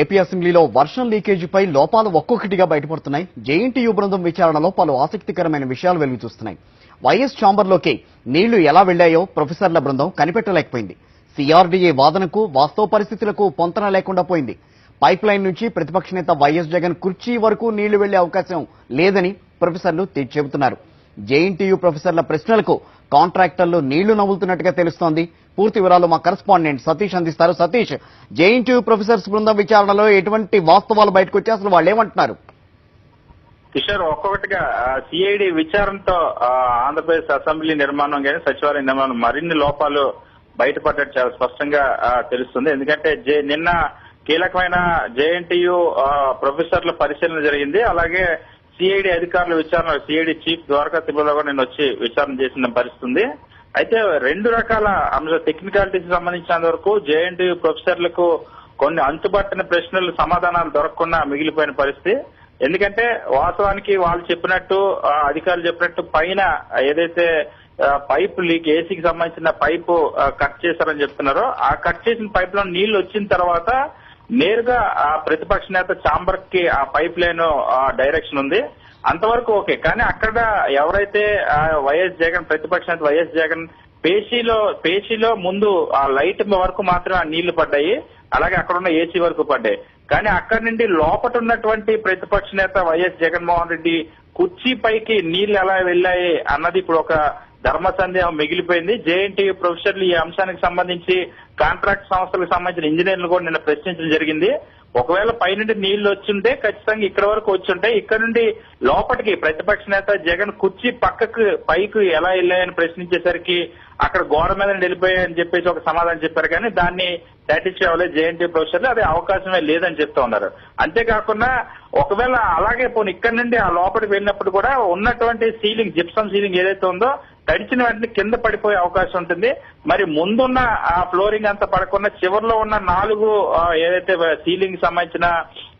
AP అసెంబ్లీలో వర్షం లీకేజీపై లోపాలు ఒక్కొక్కటిగా బయటపడుతున్నాయి. జేఎన్టీయూ బృందం విచారణలో పలు ఆసక్తికరమైన విషయాలు వెలుగు చూస్తున్నాయి వైఎస్ ఛాంబర్లోకి నీళ్ళు ఎలా వెళ్ళాయో ప్రొఫెసర్ల బృందం కనిపెట్టలేకపోయింది. సిఆర్డీఏ వాదనకు వాస్తవ పరిస్థితులకు పొంతన లేకుండా పోయింది. పైప్ లైన్ నుంచి ప్రతిపక్ష నేత వైఎస్ జగన్ కుర్చీ వరకు నీళ్ళు వెళ్ళే అవకాశం లేదని ప్రొఫెసర్లు చెబుతున్నారు జేఎన్టీయూ ప్రొఫెసర్ల ప్రశ్నలకు కాంట్రాక్టర్లు నీళ్ళు నవ్వులుతున్నట్టుగా తెలుస్తోంది. పూర్తి వివరాలు మా కరెస్పాండెంట్ సతీష్ అందిస్తారు. సతీష్ జేఎన్టీయూ ప్రొఫెసర్స్ బృందం విచారణలో ఎటువంటి వాస్తవాలు బయటకు వచ్చాయి అసలు వాళ్ళు ఏమంటున్నారు? కిషోర్ ఒక్కొక్కటిగా సిఐడి విచారణతో ఆంధ్రప్రదేశ్ అసెంబ్లీ నిర్మాణం కానీ సచివాలయ నిర్మాణం మరిన్ని లోపాలు బయటపడ్డట్టు చాలా స్పష్టంగా తెలుస్తుంది. ఎందుకంటే జే నిన్న కీలకమైన జేఎన్టీయు ప్రొఫెసర్ల పరిశీలన జరిగింది. అలాగే సిఐడి అధికారుల విచారణ సిఐడి చీఫ్ ద్వారకా తిరుమల కూడా నేను వచ్చి విచారణ చేసిన పరిస్థితి ఉంది. అయితే రెండు రకాల అంశ టెక్నికాలిటీస్ సంబంధించినంత వరకు జేఎన్టీ ప్రొఫెసర్లకు కొన్ని అంతుబట్టిన ప్రశ్నలు సమాధానాలు దొరకకుండా మిగిలిపోయిన పరిస్థితి. ఎందుకంటే వాస్తవానికి వాళ్ళు చెప్పినట్టు అధికారులు చెప్పినట్టు పైన ఏదైతే పైప్ లీక్ ఏసీకి సంబంధించిన పైపు కట్ చేశారని చెప్తున్నారో ఆ కట్ చేసిన పైప్లో నీళ్ళు వచ్చిన తర్వాత నేరుగా ఆ ప్రతిపక్ష నేత చాంబర్కి ఆ పైప్ లైన్ ఆ, డైరెక్షన్ ఉంది. అంతవరకు ఓకే. కానీ అక్కడ ఎవరైతే వైఎస్ జగన్ ప్రతిపక్ష నేత వైఎస్ జగన్ పేషీలో పేషీలో ముందు ఆ లైట్ వరకు మాత్రం ఆ నీళ్ళు పడ్డాయి. అలాగే అక్కడ ఉన్న ఏసీ వరకు పడ్డాయి. కానీ అక్కడి నుండి లోపట ఉన్నటువంటి ప్రతిపక్ష నేత వైఎస్ జగన్మోహన్ రెడ్డి కుర్చీ పైకి నీళ్ళు ఎలా వెళ్ళాయి అన్నది ఇప్పుడు ఒక ధర్మ సందేహం మిగిలిపోయింది. జేఎన్టీ ప్రొఫెసర్లు ఈ అంశానికి సంబంధించి కాంట్రాక్ట్ సంస్థలకు సంబంధించిన ఇంజనీర్లు కూడా నిన్న ప్రశ్నించడం జరిగింది. ఒకవేళ పైనుండి నీళ్ళు వచ్చింటే ఖచ్చితంగా ఇక్కడ వరకు వచ్చుంటే ఇక్కడ నుండి లోపలికి ప్రతిపక్ష నేత జగన్ కుర్చీ పక్కకు పైకి ఎలా వెళ్ళాయని ప్రశ్నించేసరికి అక్కడ గోడ మీద వెళ్ళిపోయాయని చెప్పేసి ఒక సమాధానం చెప్పారు. కానీ దాన్ని సాటిస్ఫై అవ్వలేదు జేఎన్టీ ప్రొఫెసర్లు. అది అవకాశమే లేదని చెప్తా ఉన్నారు. అంతేకాకుండా ఒకవేళ అలాగే పోనీ ఇక్కడ నుండి ఆ లోపలికి వెళ్ళినప్పుడు కూడా ఉన్నటువంటి సీలింగ్ జిప్సం సీలింగ్ ఏదైతే ఉందో తడిచిన వెంటనే కింద పడిపోయే అవకాశం ఉంటుంది. మరి ముందున్న ఆ ఫ్లోరింగ్ అంతా పడకుండా చివరిలో ఉన్న నాలుగు ఏదైతే సీలింగ్ సంబంధించిన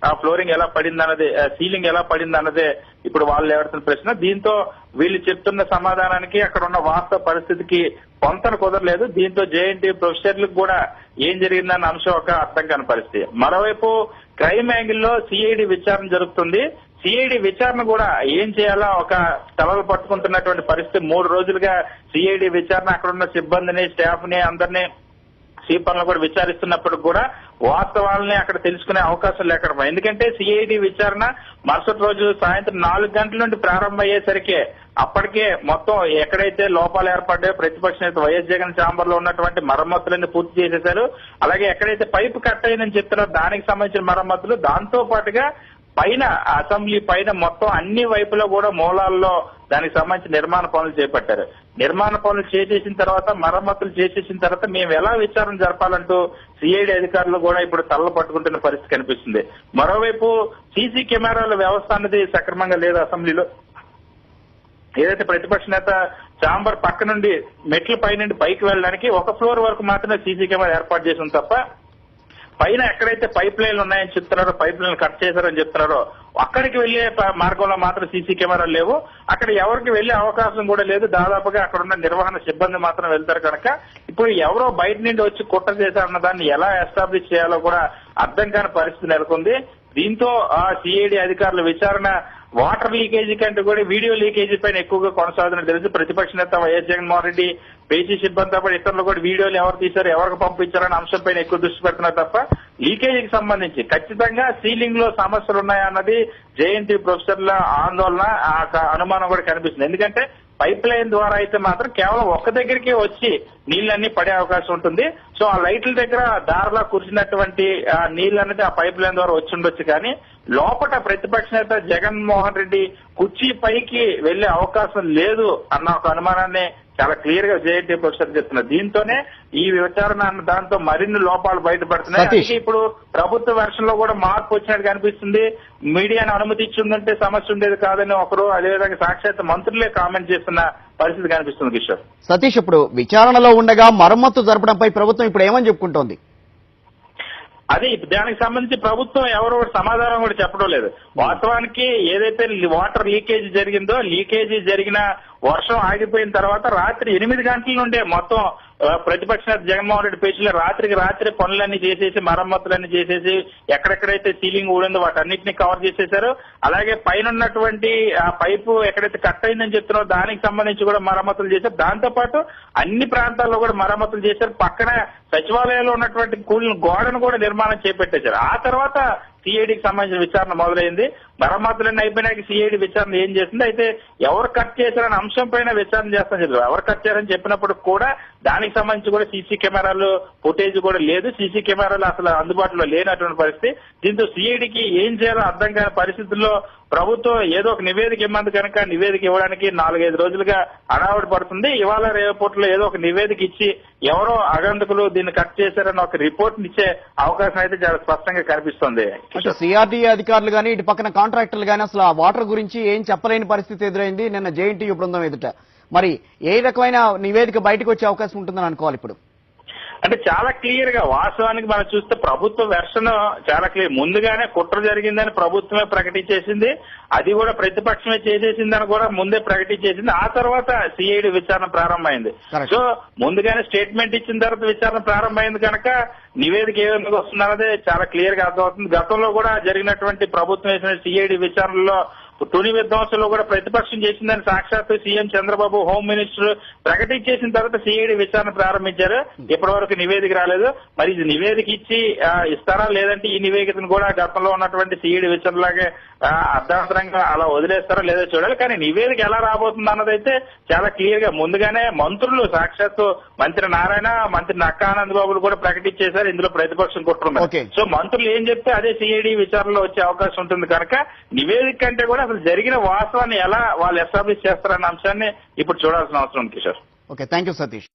ఆ ఫ్లోరింగ్ ఎలా పడింది అన్నది సీలింగ్ ఎలా పడింది అన్నదే ఇప్పుడు వాళ్ళు ఎవరుతున్న ప్రశ్న. దీంతో వీళ్ళు చెప్తున్న సమాధానానికి అక్కడ ఉన్న వాస్తవ పరిస్థితికి పొంతన కుదరలేదు. దీంతో జేఎన్టీ ప్రొఫెసర్లకు కూడా ఏం జరిగిందన్న అంశం ఒక అర్థం కాని పరిస్థితి. మరోవైపు క్రైమ్ యాంగిల్లో సిఐడి విచారణ జరుగుతుంది. సిఐడి విచారణ కూడా ఏం చేయాలో? ఒక తలలు పట్టుకుంటున్నటువంటి పరిస్థితి మూడు రోజులుగా సిఐడి విచారణ అక్కడ ఉన్న సిబ్బందిని స్టాఫ్ని అందరినీ సీపర్లను కూడా విచారిస్తున్నప్పుడు కూడా వాస్తవాలని అక్కడ తెలుసుకునే అవకాశం లేకపోవడం ఎందుకంటే సిఐడి విచారణ మరుసటి రోజు సాయంత్రం నాలుగు గంటల నుండి ప్రారంభమయ్యేసరికి అప్పటికే మొత్తం ఎక్కడైతే లోపాలు ఏర్పడ్డాయో ప్రతిపక్ష నేత వైఎస్ జగన్ ఛాంబర్లో ఉన్నటువంటి మరమ్మతులన్నీ పూర్తి చేసేశారు. అలాగే ఎక్కడైతే పైపు కట్ అయిందని చెప్తున్నారో దానికి సంబంధించిన మరమ్మతులు. దాంతో పాటుగా పైన అసెంబ్లీ పైన మొత్తం అన్ని వైపులో కూడా మూలాల్లో దానికి సంబంధించి నిర్మాణ పనులు చేపట్టారు. నిర్మాణ పనులు చేసేసిన తర్వాత మరమ్మతులు చేసేసిన తర్వాత మేము ఎలా విచారణ జరపాలంటూ సిఐడి అధికారులు కూడా ఇప్పుడు తల్ల పట్టుకుంటున్న పరిస్థితి కనిపిస్తుంది. మరోవైపు సీసీ కెమెరాల వ్యవస్థ అనేది సక్రమంగా లేదు అసెంబ్లీలో. ఏదైతే ప్రతిపక్ష నేత చాంబర్ పక్క నుండి మెట్ల పై నుండి పైకి వెళ్ళడానికి ఒక ఫ్లోర్ వరకు మాత్రమే సీసీ కెమెరా ఏర్పాటు చేసింది తప్ప పైన ఎక్కడైతే పైప్ లైన్లు ఉన్నాయని చెప్తున్నారో పైప్ లైన్లు కట్ చేశారని చెప్తున్నారో అక్కడికి వెళ్ళే మార్గంలో మాత్రం సీసీ కెమెరాలు లేవు. అక్కడ ఎవరికి వెళ్ళే అవకాశం కూడా లేదు. దాదాపుగా అక్కడ ఉన్న నిర్వహణ సిబ్బంది మాత్రం వెళ్తారు కనుక ఇప్పుడు ఎవరో బయట నుండి వచ్చి కుట్ర చేశారన్న దాన్ని ఎలా ఎస్టాబ్లిష్ చేయాలో కూడా అర్థం కాని పరిస్థితి నెలకొంది. దీంతో ఆ సిఐడి అధికారుల విచారణ వాటర్ లీకేజీ కంటే కూడా వీడియో లీకేజీ పైన ఎక్కువగా కొనసాగుతున్నట్టు తెలుసు ప్రతిపక్ష నేత వైఎస్ జగన్మోహన్ రెడ్డి పేజీ సిబ్బందితో పాటు ఇతరులు కూడా వీడియోలు ఎవరు తీశారు ఎవరికి పంపించారనే అంశం పైన ఎక్కువ దృష్టి పెడుతున్నారు తప్ప లీకేజీకి సంబంధించి. ఖచ్చితంగా సీలింగ్లో సమస్యలు ఉన్నాయన్నది జేఎన్టీ ప్రొఫెసర్ల ఆందోళన ఆ అనుమానం కూడా కనిపిస్తుంది. ఎందుకంటే పైప్ లైన్ ద్వారా అయితే మాత్రం కేవలం ఒక్క దగ్గరికి వచ్చి నీళ్ళన్నీ పడే అవకాశం ఉంటుంది. సో ఆ లైట్ల దగ్గర దారిలో కురిసినటువంటి ఆ నీళ్ళు అనేది ఆ పైప్ లైన్ ద్వారా వచ్చి ఉండొచ్చు కానీ లోపల ప్రతిపక్ష నేత జగన్మోహన్ రెడ్డి కుర్చీ పైకి వెళ్ళే అవకాశం లేదు అన్న ఒక అనుమానాన్ని చాలా క్లియర్గా జేఎన్టీ ప్రొఫెసర్ చెప్తున్నారు. దీంతోనే ఈ విచారణ అన్న దాంతో మరిన్ని లోపాలు బయటపడుతున్నాయి. ఇప్పుడు ప్రభుత్వ వెర్షన్లో కూడా మార్పు వచ్చినట్టు కనిపిస్తుంది మీడియాను అనుమతి ఇచ్చిందంటే సమస్య ఉండేది కాదని ఒకరు అదేవిధంగా సాక్షాత్ మంత్రులే కామెంట్ చేస్తున్న పరిస్థితి కనిపిస్తుంది కిషోర్. సతీష్ ఇప్పుడు విచారణలో ఉండగా మరమ్మత్తు జరపడంపై ప్రభుత్వం ఇప్పుడు ఏమని చెప్పుకుంటోంది? అదే దానికి సంబంధించి ప్రభుత్వం ఎవరో సమాధానం కూడా చెప్పడం లేదు. వాస్తవానికి ఏదైతే వాటర్ లీకేజ్ జరిగిందో లీకేజీ జరిగిన వర్షం ఆగిపోయిన తర్వాత రాత్రి ఎనిమిది గంటల నుండే మొత్తం ప్రతిపక్ష నేత జగన్మోహన్ రెడ్డి పేజీలో రాత్రికి రాత్రి పనులన్నీ చేసేసి మరమ్మతులన్నీ చేసేసి ఎక్కడెక్కడైతే సీలింగ్ ఊడిందో వాటన్నిటిని కవర్ చేసేశారు. అలాగే పైన ఉన్నటువంటి ఆ పైపు ఎక్కడైతే కట్ అయిందని చెప్తున్నారో దానికి సంబంధించి కూడా మరమ్మతులు చేశారు. దాంతో పాటు అన్ని ప్రాంతాల్లో కూడా మరమ్మతులు చేశారు. పక్కన సచివాలయంలో ఉన్నటువంటి కూలిన గోడను కూడా నిర్మాణం చేపట్టేశారు. ఆ తర్వాత సిఐడికి సంబంధించిన విచారణ మొదలైంది. మరమ్మతులన్నీ అయిపోయినాక సిఐడి విచారణ ఏం చేసింది? అయితే ఎవరు కట్ చేశారనే అంశం పైన విచారణ చేస్తాం చెప్పారు. ఎవరు కట్ చేశారని చెప్పినప్పుడు కూడా దానికి సంబంధించి కూడా సీసీ కెమెరాలు ఫుటేజ్ కూడా లేదు. సీసీ కెమెరాలు అసలు అందుబాటులో లేనటువంటి పరిస్థితి. దీంతో సిఐడికి ఏం చేయాలో అర్థం కాని పరిస్థితుల్లో ప్రభుత్వం ఏదో ఒక నివేదిక ఇమ్మంది కనుక నివేదిక ఇవ్వడానికి నాలుగైదు రోజులుగా అడావడి పడుతుంది. ఇవాళ రేపట్లో ఏదో ఒక నివేదిక ఇచ్చి ఎవరో అగంతకులు దీన్ని కట్ చేశారని ఒక రిపోర్ట్ ఇచ్చే అవకాశం అయితే చాలా స్పష్టంగా కనిపిస్తుంది. అటు సిఆర్డీఏ అధికారులు కానీ ఇటు పక్కన కాంట్రాక్టర్లు కానీ అసలు ఆ వాటర్ గురించి ఏం చెప్పలేని పరిస్థితి ఎదురైంది నిన్న జేఎన్టీయూ బృందం ఎదుట. మరి ఏ రకమైన నివేదిక బయటకు వచ్చే అవకాశం ఉంటుందని అనుకోవాలి ఇప్పుడు? అంటే చాలా క్లియర్గా వాస్తవానికి మనం చూస్తే ప్రభుత్వ వెర్షన్ చాలా క్లియర్ ముందుగానే కుట్ర జరిగిందని ప్రభుత్వమే ప్రకటించేసింది. అది కూడా ప్రతిపక్షమే చేసేసిందని కూడా ముందే ప్రకటించేసింది. ఆ తర్వాత సిఐడి విచారణ ప్రారంభమైంది. సో ముందుగానే స్టేట్మెంట్ ఇచ్చిన తర్వాత విచారణ ప్రారంభమైంది కనుక నివేదిక ఏ విధంగా వస్తుందన్నది చాలా క్లియర్గా అర్థమవుతుంది. గతంలో కూడా జరిగినటువంటి ప్రభుత్వం వేసిన సిఐడి విచారణలో తుని విధ్వంసంలో కూడా ప్రతిపక్షం చేసిందని సాక్షాత్తు C M Chandrababu home minister ప్రకటించేసిన తర్వాత సిఐడి విచారణ ప్రారంభించారు. ఇప్పటి వరకు నివేదిక రాలేదు. మరి ఇది నివేదిక ఇచ్చి ఇస్తారా లేదంటే ఈ నివేదికను కూడా గతంలో ఉన్నటువంటి సిఐడి విచారణలాగే ఆ, అర్ధాంతరంగా అలా వదిలేస్తారా లేదో చూడాలి. కానీ నివేదిక ఎలా రాబోతుంది అన్నదైతే చాలా క్లియర్గా ముందుగానే మంత్రులు సాక్షాత్తు మంత్రి నారాయణ మంత్రి నక్కా ఆనంద్ బాబులు కూడా ప్రకటించేశారు. ఇందులో ప్రతిపక్షం Okay. సో మంత్రులు ఏం చెప్తే అదే సిఐడి విచారణలో వచ్చే అవకాశం ఉంటుంది కనుక నివేదిక కంటే కూడా అసలు జరిగిన వాస్తవాన్ని ఎలా వాళ్ళు ఎస్టాబ్లిష్ చేస్తారన్న అంశాన్ని ఇప్పుడు చూడాల్సిన అవసరం ఉంది Kishore. Okay thank you Satish